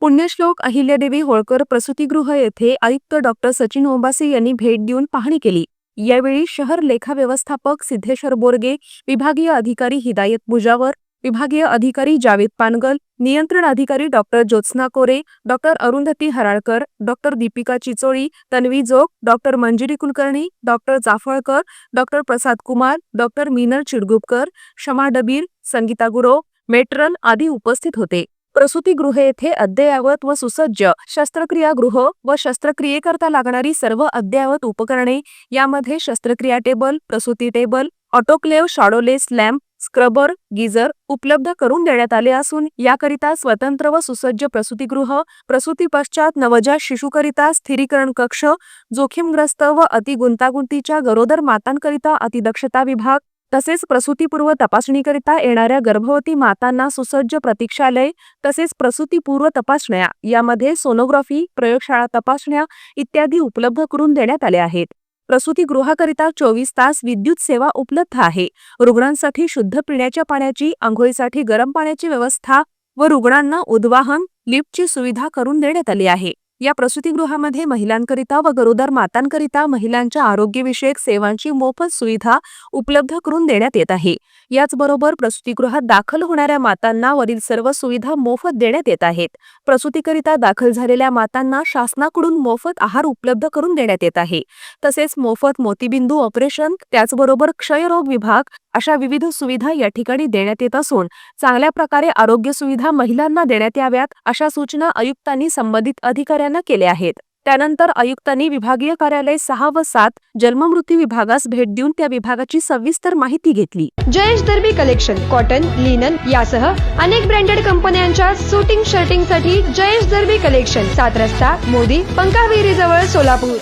पुण्यश्लोक अहिल्यादेवी होळकर प्रसूतीगृह येथे आयुक्त डॉक्टर सचिन ओंबासे यांनी भेट देऊन पाहणी केली. यावेळी शहर लेखा व्यवस्थापक सिद्धेश्वर बोरगे विभागीय अधिकारी हिदायत मुजावर विभागीय अधिकारी जावेद पानगल नियंत्रण अधिकारी doctor Jyotsna Kore doctor Arundhati Haralkar doctor Deepika Chicholi Tanvi Jog doctor Manjiri Kulkarni doctor Japhalkar doctor Prasad Kumar doctor Meenal Chidgupkar Kshama Dabir Sangeeta गुरो मेट्रल आदी उपस्थित होते. प्रसूतीगृह येथे अद्ययावत व सुसज्ज शस्त्रक्रियागृह व शस्त्रक्रियेकरता लागणारी सर्व अद्ययावत उपकरणे यामध्ये शस्त्रक्रिया टेबल प्रसूती table autoclave shadowless lamp scrubber geyser उपलब्ध करून देण्यात आले असून याकरिता स्वतंत्र व सुसज्ज प्रसूतीगृह प्रसूती पश्चात नवजात शिशुकरिता स्थिरीकरण कक्ष जोखीमग्रस्त व अति गुंतागुंतीच्या गरोदर मातांकरिता अतिदक्षता विभाग तसेच प्रसूतीपूर्व तपासणीकरिता येणाऱ्या गर्भवती मातांना सुसज्ज प्रतीक्षालय तसेच प्रसूतीपूर्व तपासण्या यामध्ये सोनोग्राफी प्रयोगशाळा तपासण्या इत्यादी उपलब्ध करून देण्यात आल्या आहेत. प्रसूतीगृहाकरिता चोवीस तास विद्युत सेवा उपलब्ध आहे. रुग्णांसाठी शुद्ध पिण्याच्या पाण्याची आंघोळीसाठी गरम पाण्याची व्यवस्था व रुग्णांना उद्वाहन लिफ्टची सुविधा करून देण्यात आली आहे. या प्रसूतीगृहामध्ये महिलांकरिता व गरोदर मातांकरिता महिलांच्या आरोग्यविषयक सेवांची मोफत सुविधा उपलब्ध करून देण्यात येत आहे. याचबरोबर प्रसूतीगृहात दाखल होणाऱ्या मातांना वरील सर्व सुविधा मोफत देण्यात येत आहेत. प्रसूतीकरिता दाखल झालेल्या मातांना शासनाकडून मोफत आहार उपलब्ध करून देण्यात येत आहे. तसेच मोफत मोतीबिंदू ऑपरेशन त्याचबरोबर क्षयरोग विभाग अशा विविध सुविधा या ठिकाणी देण्यात येत असून चांगल्या प्रकारे आरोग्य सुविधा महिलांना देण्यात याव्यात अशा सूचना आयुक्तांनी संबंधित अधिकाऱ्यांना केल्या आहेत. त्यानंतर आयुक्तांनी विभागीय कार्यालय सहा व सात जन्ममृत्यू विभागास भेट देऊन त्या विभागाची सविस्तर माहिती घेतली. Jayesh Darbi collection cotton linen यासह अनेक ब्रँडेड कंपन्यांच्या सुटिंग शर्टिंगसाठी जयेश दर्बी कलेक्शन सात रस्ता मोदी पंकाविहिरी जवळ सोलापूर.